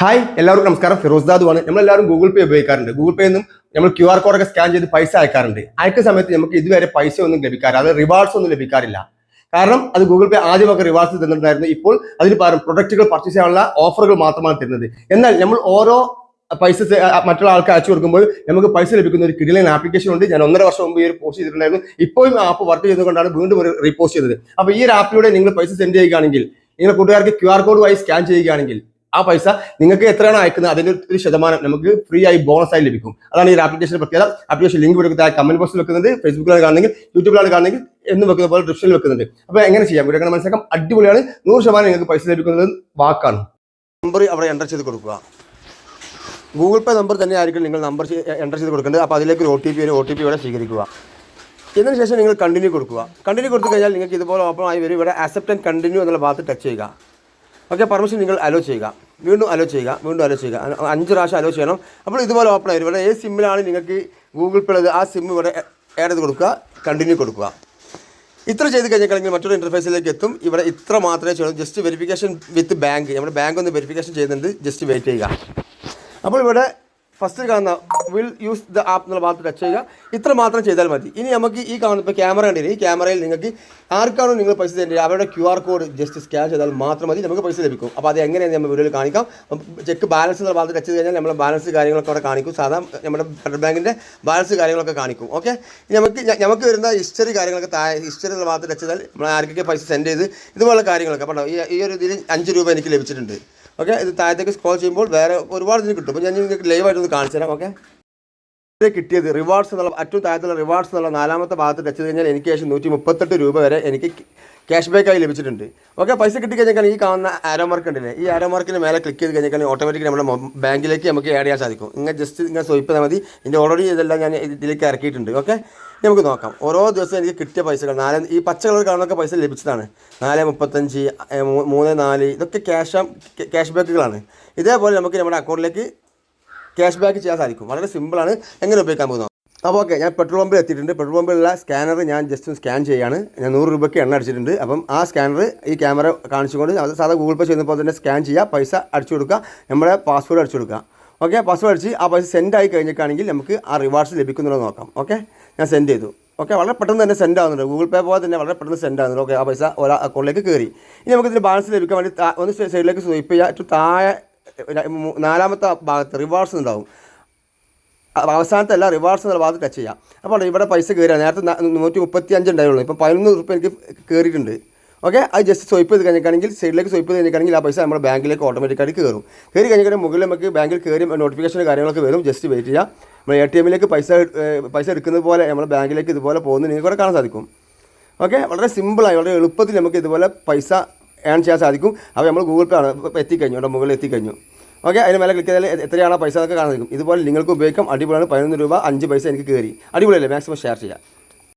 Hi എല്ലാവർക്കും നമസ്കാരം. ഫിറോസ് ദാദു ആണ് നമ്മളെല്ലാവരും ഗൂഗിൾ പേ ഉപയോഗിക്കാറുണ്ട്. ഗൂഗിൾ പേ നിന്നും നമ്മൾ ക്യു ആർ കോഡൊക്കെ സ്കാൻ ചെയ്ത് പൈസ അയക്കാറുണ്ട്. അയക്കുന്ന സമയത്ത് നമുക്ക് ഇതുവരെ പൈസ ഒന്നും ലഭിക്കാറില്ല. അത് റിവാർഡ്സ് ഒന്നും ലഭിക്കാറില്ല. കാരണം അത് ഗൂഗിൾ പേ ആദ്യമൊക്കെ റിവാർഡ്സ് തന്നിട്ടുണ്ടായിരുന്നു. ഇപ്പോൾ അതിന് പകരം പ്രൊഡക്റ്റുകൾ പർച്ചേസ് ചെയ്യാനുള്ള ഓഫറുകൾ മാത്രമാണ് തരുന്നത്. എന്നാൽ നമ്മൾ ഓരോ പൈസ മറ്റുള്ള ആൾക്ക് അയച്ചു കൊടുക്കുമ്പോൾ നമുക്ക് പൈസ ലഭിക്കുന്ന ഒരു കിടിലൻ ആപ്ലിക്കേഷൻ ഉണ്ട്. ഞാൻ ഒന്നര വർഷം മുമ്പ് ഈ ഒരു പോസ്റ്റ് ചെയ്തിട്ടുണ്ടായിരുന്നു. ഇപ്പോഴും ആപ്പ് വർക്ക് ചെയ്തുകൊണ്ടാണ് വീണ്ടും ഒരു റീപോസ്റ്റ് ചെയ്തത്. അപ്പോൾ ഈ ഒരു ആപ്പിലൂടെ നിങ്ങൾ പൈസ സെൻഡ് ചെയ്യുകയാണെങ്കിൽ നിങ്ങളുടെ കൂട്ടുകാർക്ക് ക്യു ആർ കോഡ് സ്കാൻ ചെയ്യുകയാണെങ്കിൽ ആ പൈസ നിങ്ങൾക്ക് എത്രയാണ് അയക്കുന്നത് അതിന്റെ ഒരു ശതമാനം നമുക്ക് ഫ്രീ ആയി ബോണസ് ആയി ലഭിക്കും. അതാണ് ഈ ആപ്ലിക്കേഷൻ പ്രത്യേകത. ആപ്ലിക്കേഷൻ ലിങ്ക് കൊടുക്കുന്ന കമന്റ് ബോക്സിൽ വെക്കുന്നത് ഫേസ്ബുക്കിലാണ് കാണുന്നെങ്കിൽ യൂട്യൂബിലാണ് കാണുന്നെങ്കിൽ എന്ന് വെക്കുന്ന പോലെ ഡിസ്ക്രിപ്ഷനിൽ വെക്കുന്നുണ്ട്. അപ്പോൾ എങ്ങനെ ചെയ്യാം? ഇവിടെ മനസ്സിലാക്കാം. അടിപൊളിയാണ്. നൂറ് ശതമാനം നിങ്ങൾക്ക് പൈസ ലഭിക്കുന്നത് വാക്കാണ്. നമ്പർ അവിടെ എന്റർ ചെയ്ത് കൊടുക്കുക. ഗൂഗിൾ പേ നമ്പർ തന്നെ ആയിരിക്കും നിങ്ങൾ നമ്പർ എന്റർ ചെയ്ത് കൊടുക്കേണ്ടത് അപ്പോൾ അതിലേക്ക് ഒരു ഒ ടി പി ഒരു ഒ ടി പി ഇവിടെ സ്വീകരിക്കുക. ഇതിന് ശേഷം നിങ്ങൾ കണ്ടിന്യൂ കൊടുക്കുക. കണ്ടിന്യൂ കൊടുത്തു കഴിഞ്ഞാൽ നിങ്ങൾക്ക് ഇതുപോലെ ഓപ്പൺ ആയി വരും. ഇവിടെ ആക്സെപ്റ്റ് ആൻഡ് കണ്ടിന്യൂ എന്നുള്ള ഭാഗത്ത് ടച്ച് ചെയ്യുക. ഓക്കെ പെർമിഷൻ നിങ്ങൾ അലോ ചെയ്യുക. വീണ്ടും അലോ ചെയ്യുക വീണ്ടും അലോ ചെയ്യുക. അഞ്ച് പ്രാവശ്യം അലോ ചെയ്യണം. അപ്പോൾ ഇതുപോലെ ഓപ്പൺ ആയി ഇവിടെ ഏത് സിമ്മിലാണ് നിങ്ങൾക്ക് ഗൂഗിൾ പേ ഉള്ളത് ആ സിം ഇവിടെ ആഡ് കൊടുക്കുക കണ്ടിന്യൂ കൊടുക്കുക. ഇത്ര ചെയ്ത് കഴിഞ്ഞാൽ മറ്റൊരു ഇന്റർഫേസിലേക്ക് എത്തും. ഇവിടെ ഇത്ര മാത്രമേ ചെയ്യണം ജസ്റ്റ് വെരിഫിക്കേഷൻ വിത്ത് ബാങ്ക് നമ്മുടെ ബാങ്ക് ഒന്ന് വെരിഫിക്കേഷൻ ചെയ്യുന്നുണ്ട്. ജസ്റ്റ് വെയിറ്റ് ചെയ്യുക. അപ്പോൾ ഇവിടെ ഫസ്റ്റ് കാണുന്ന വിൽ യൂസ് ദ ആപ്പ് എന്നുള്ള ഭാഗത്ത് ടച്ച് ചെയ്യുക. ഇത്ര മാത്രം ചെയ്താൽ മതി. ഇനി നമുക്ക് ഈ കാണുന്ന ഇപ്പോൾ ക്യാമറ കണ്ടില്ലേ? ഈ ക്യാമറയിൽ നിങ്ങൾക്ക് ആർക്കാണോ നിങ്ങൾ പൈസ തരേണ്ടത് അവരുടെ Q R code just scan ചെയ്താൽ മാത്രം മതി നമുക്ക് പൈസ ലഭിക്കും. അപ്പോൾ അത് എങ്ങനെയാണ് നമ്മൾ വീഡിയോയിൽ കാണിക്കാം. ചെക്ക് ബാലൻസ് എന്നുള്ള ഭാഗത്ത് ടച്ച് ചെയ്ത് കഴിഞ്ഞാൽ നമ്മൾ ബാലൻസ് കാര്യങ്ങളൊക്കെ അവിടെ കാണിക്കും. സാധാ നമ്മുടെ ഫെഡറൽ ബാങ്കിന്റെ ബാലൻസ് കാര്യങ്ങളൊക്കെ കാണിക്കും. ഓക്കെ നമുക്ക് നമുക്ക് വരുന്ന ഹിസ്റ്ററി കാര്യങ്ങളൊക്കെ താഴെ ഹിസ്റ്ററി എന്നുള്ള ഭാഗത്ത് ടച്ച് ചെയ്താൽ നമ്മൾ ആർക്കൊക്കെ പൈസ സെൻഡ് ചെയ്ത് ഇതുപോലുള്ള കാര്യങ്ങളൊക്കെ. അപ്പോൾ ഈ ഒരു ഇതിൽ അഞ്ച് രൂപ എനിക്ക് ലഭിച്ചിട്ടുണ്ട്. ഓക്കെ ഇത് താഴത്തേക്ക് സ്ക്രോൾ ചെയ്യുമ്പോൾ വേറെ ഒരുപാട് ഇതിന് കിട്ടും. അപ്പോൾ ഞാൻ നിങ്ങൾക്ക് ലൈവായിട്ട് ഒന്ന് കാണിച്ചു തരാം ഓക്കെ കിട്ടിയത് റിവാർഡ്സ് എന്നുള്ള ഏറ്റവും താഴത്തുള്ള റിവാർഡ്സ് എന്നുള്ള നാലാമത്തെ ഭാഗത്ത് ടച്ച് കഴിഞ്ഞാൽ എനിക്ക് ശേഷം നൂറ്റി മുപ്പത്തെട്ട് രൂപ വരെ എനിക്ക് ക്യാഷ് ബാക്കായി ലഭിച്ചിട്ടുണ്ട്. ഓക്കെ പൈസ കിട്ടി കഴിഞ്ഞാൽ ഈ കാണുന്ന ആരോ മാർക്ക് ഉണ്ടല്ലേ ഈ ആരോ മാർക്കിന് മേലെ ക്ലിക്ക് ചെയ്ത് കഴിഞ്ഞാൽ ഓട്ടോമാറ്റിക്കലി നമ്മുടെ ബാങ്കിലേക്ക് നമുക്ക് ആഡ് ചെയ്യാൻ സാധിക്കും. ഇങ്ങനെ ജസ്റ്റ് ഇങ്ങനെ സ്വയിപ്പ് ചെയ്താൽ മതി. ഇതിന്റെ ഓൾറെഡി ഇതെല്ലാം ഞാൻ ഇതിലേക്ക് ഇറക്കിയിട്ടുണ്ട് ഓക്കെ നമുക്ക് നോക്കാം. ഓരോ ദിവസം എനിക്ക് കിട്ടിയ പൈസകൾ നാല് ഈ പച്ച കളർ കാണുന്നൊക്കെ പൈസ ലഭിച്ചതാണ്. നാല് മുപ്പത്തഞ്ച് മൂന്ന് നാല് ഇതൊക്കെ ക്യാഷ് ക്യാഷ് ബാക്കുകളാണ് ഇതേപോലെ നമുക്ക് നമ്മുടെ അക്കൗണ്ടിലേക്ക് ക്യാഷ് ബാക്ക് ചെയ്യാൻ സാധിക്കും. വളരെ സിമ്പിളാണ് എങ്ങനെ ഉപയോഗിക്കാൻ പോകുന്നത് അപ്പോൾ ഓക്കെ ഞാൻ പെട്രോൾ പമ്പിൽ എത്തിയിട്ടുണ്ട്. പെട്രോൾ പമ്പിലുള്ള സ്കാനർ ഞാൻ ജസ്റ്റ് സ്കാൻ ചെയ്യാണ്. ഞാൻ നൂറ് രൂപയ്ക്ക് എണ്ണ അടിച്ചിട്ടുണ്ട്. അപ്പം ആ സ്കാനർ ഈ ക്യാമറ കാണിച്ചുകൊണ്ട് അത് സാധാ ഗൂഗിൾ പേ ചെയ്യുന്നപ്പോൾ തന്നെ സ്കാൻ ചെയ്യുക. പൈസ അടിച്ചു കൊടുക്കുക. നമ്മുടെ പാസ്വേഡ് അടിച്ചു കൊടുക്കുക. ഓക്കെ പാസ്വേഡ് അടിച്ച് ആ പൈസ സെൻഡ് ആയി കഴിഞ്ഞിട്ടാണെങ്കിൽ നമുക്ക് ആ റിവാർഡ്സ് ലഭിക്കുന്നുണ്ടോ നോക്കാം. ഓക്കെ ഞാൻ സെൻഡ് ചെയ്തു. ഓക്കെ വളരെ പെട്ടെന്ന് തന്നെ സെൻഡ് ആകുന്നുണ്ട് ഗൂഗിൾ പേ പോലെ തന്നെ വളരെ പെട്ടെന്ന് സെൻഡ് ആകുന്നുണ്ട് ഓക്കെ ആ പൈസ ഒരാ അക്കൗണ്ടിലേക്ക് കയറി. ഇനി നമുക്ക് ഇതിന് ബാലൻസ് ലഭിക്കാൻ വേണ്ടി ഒന്ന് സൈഡിലേക്ക് സ്വൈപ്പ് ചെയ്യുക ഏറ്റവും താഴെ നാലാമത്തെ ഭാഗത്ത് റിവാർഡ്സ് ഉണ്ടാവും. അവസാനത്തെ അല്ല റിവാർഡ്സ് എന്നുള്ള ഭാഗത്ത് ടച്ച് ചെയ്യാം. അപ്പോൾ ഇവിടെ പൈസ കയറുക നേരത്തെ നൂറ്റി മുപ്പത്തി അഞ്ച് ഉണ്ടായുള്ളൂ. ഇപ്പം പതിനൊന്ന് റുപ്യ എനിക്ക് കയറിയിട്ടുണ്ട്. ഓക്കെ അത് ജസ്റ്റ് സ്വൈപ്പ് ചെയ്ത് കഴിഞ്ഞിട്ടാണെങ്കിൽ സൈഡിലേക്ക് സ്വൈപ്പ് ചെയ്ത് കഴിഞ്ഞിട്ടാണെങ്കിൽ ആ പൈസ നമ്മുടെ ബാങ്കിലേക്ക് ഓട്ടോമാറ്റിക്കായിട്ട് കയറും. കയറി കഴിഞ്ഞിട്ട് മുകളിൽ നമുക്ക് ബാങ്കിൽ കയറി നോട്ടിഫിക്കേഷൻ കാര്യങ്ങളൊക്കെ വരും. ജസ്റ്റ് വെയിറ്റ് ചെയ്യുക നമ്മൾ എ ടി എമ്മിലേക്ക് പൈസ പൈസ എടുക്കുന്നത് പോലെ നമ്മൾ ബാങ്കിലേക്ക് ഇതുപോലെ പോകുന്നത് നിങ്ങൾക്ക് കാണാൻ സാധിക്കും. ഓക്കെ വളരെ സിമ്പിളായി വളരെ എളുപ്പത്തിൽ നമുക്ക് ഇതുപോലെ പൈസ ഏൺ ചെയ്യാൻ സാധിക്കും. അപ്പോൾ നമ്മൾ ഗൂഗിൾ പേ ആണ് എത്തിക്കഴിഞ്ഞു അവിടെ മുകളിൽ എത്തിക്കഴിഞ്ഞു. ഓക്കെ അതിന് മേലെ ക്ലിക്ക് ചെയ്താൽ എത്രയാണോ പൈസ എന്നൊക്കെ കാണാൻ സാധിക്കും. ഇതുപോലെ നിങ്ങൾക്ക് ഉപയോഗിക്കാം. അടിപൊളിയാണ്. പതിനൊന്ന് രൂപ അഞ്ച് പൈസ എനിക്ക് കയറി. അടിപൊളിയല്ലേ? മാക്സിമം ഷെയർ ചെയ്യാം.